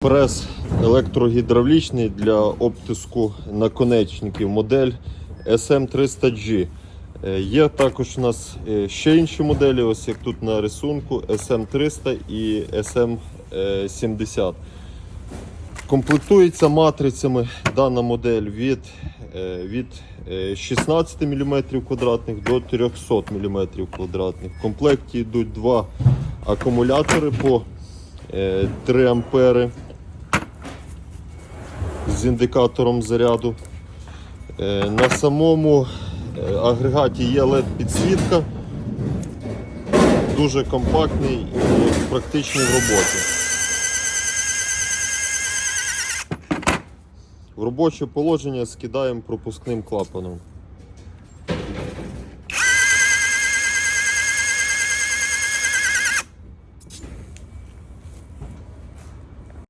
Прес електрогідравлічний для обтиску наконечників модель SM300G. Е, Є також у нас е, ще інші моделі, ось як тут на рисунку SM300 і SM70. Комплектується матрицями дана модель від, е, від е, 16 мм квадратних до 300 мм квадратних. В комплекті йдуть два акумулятори по е, 3 ампери з індикатором заряду. Е, На самому е, агрегаті є LED-підсвітка, дуже компактний і практичний в роботі. В робоче положення скидаємо пропускним клапаном.